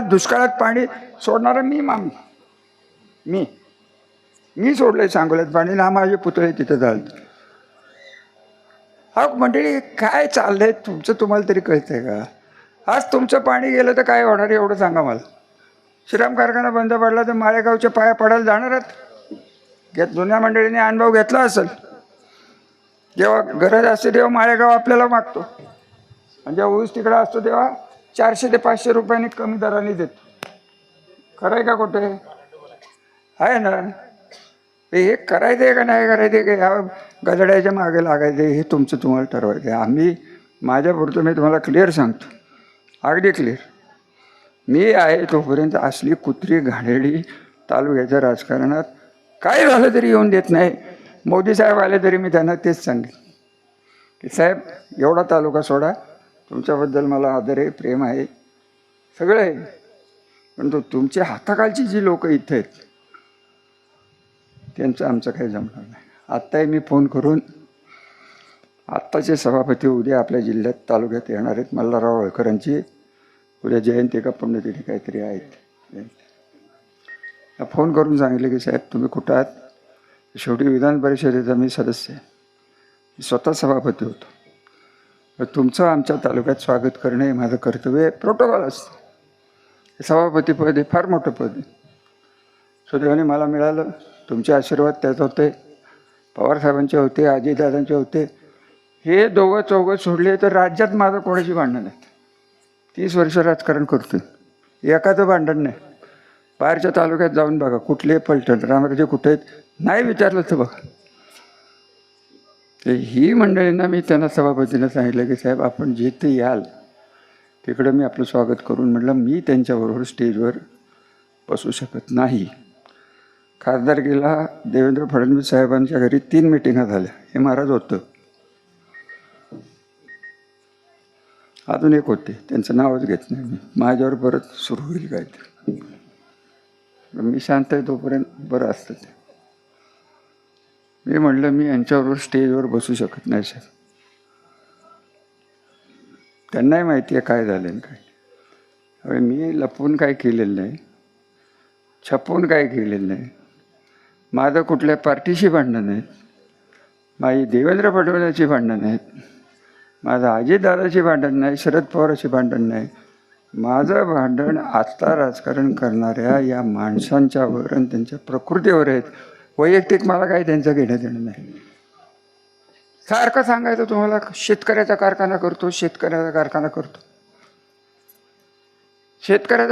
दुष्काळात पाणी सोडणारा मी माम मी मी सोडलंय सांगोल्यात पाणी ना माझे पुतळे तिथं झालं. हा मंडळी काय चाललंय? तुमचं तुम्हाला तरी कळतंय का? आज तुमचं पाणी गेलं तर काय होणार आहे एवढं सांगा मला. श्रीराम कारखाना बंद पडला तर माळेगावच्या पाया पडायला जाणारच घेत जुन्या मंडळीने अनुभव घेतला असेल. जेव्हा गरज असते तेव्हा माळेगाव आपल्याला मागतो. आणि जेव्हा ऊस तिकडं असतो तेव्हा चारशे ते पाचशे रुपयांनी कमी दराने देतो. खरं आहे का कुठे आहे ना. हे करायचं आहे का नाही करायचं आहे का? ह्या गजड्याच्या मागे लागायचं हे तुमचं तुम्हाला ठरवायचं आहे आम्ही माझ्यापुरतं मी तुम्हाला क्लिअर सांगतो. अगदी क्लिअर मी आहे तोपर्यंत असली कुत्री घाणेरडी तालुक्याच्या राजकारणात काय झालं तरी येऊन देत नाही. मोदी साहेब आले तरी मी त्यांना तेच सांगेन. की साहेब एवढा तालुका सोडा. तुमच्याबद्दल मला आदर आहे प्रेम आहे सगळं आहे. परंतु तुमच्या हाताखालची जी लोक इथे आहेत त्यांचं आमचं काही जमणार नाही. आत्ताही मी फोन करून आत्ताचे सभापती उद्या आपल्या जिल्ह्यात तालुक्यात येणार आहेत. मल्हारराव होळकरांची उद्या जयंती का पुण्यतिथी काहीतरी आहेत. फोन करून सांगितले की साहेब तुम्ही कुठं आहात? शेवटी विधान परिषदेचा मी सदस्य आहे. स्वतः सभापती होतो. तुमचं आमच्या तालुक्यात स्वागत करणे हे माझं कर्तव्य आहे. प्रोटोकॉल असतं. सभापतीपद सभापती पद हे फार मोठं पद आहे. सुदैवाने मला मिळालं. तुमचे आशीर्वाद त्यात होते. पवारसाहेबांचे होते अजितदादांचे होते. हे दोघं चौघं सोडले तर राज्यात माझं कोणाची भांडण नाहीत तीस वर्ष राजकारण करतो एकाचं भांडण नाही. बाहेरच्या तालुक्यात जाऊन बघा कुठले पलटण रामराजे कुठे आहेत? नाही विचारलं तर बघा. ते ही मंडळींना मी त्यांना सभापतीनं सांगितलं की साहेब आपण जिथे याल तिकडं मी आपलं स्वागत करून म्हटलं मी त्यांच्याबरोबर स्टेजवर बसू शकत नाही. खासदारकीला देवेंद्र फडणवीस साहेबांच्या घरी तीन मिटिंगा झाल्या. हे महाराज होतं. अजून एक होते. त्यांचं नावच घेत नाही मी. माझ्यावर परत सुरू होईल काय ते. मी शांत आहे तोपर्यंत बरं असतं ते. मी म्हणलं मी यांच्याबरोबर स्टेजवर बसू शकत नाही सर. त्यांनाही माहिती आहे काय झालं काय अरे मी लपवून काय केलेलं नाही छपवून काय केलेलं नाही. माझं कुठल्या पार्टीशी भांडणं नाहीत. माझी देवेंद्र फडणवीसाची भांडणं नाहीत. माझं अजितदादाची भांडण नाही शरद पवाराची भांडण नाही. माझं भांडण आत्ता राजकारण करणाऱ्या या माणसांच्यावर आणि त्यांच्या प्रकृतीवर आहेत. वैयक्तिक मला काही त्यांचं घेणं देणं नाही. सारखं सांगायचं तुम्हाला शेतकऱ्याचा कारखाना करतो शेतकऱ्याचा कारखाना करतो. शेतकऱ्याचा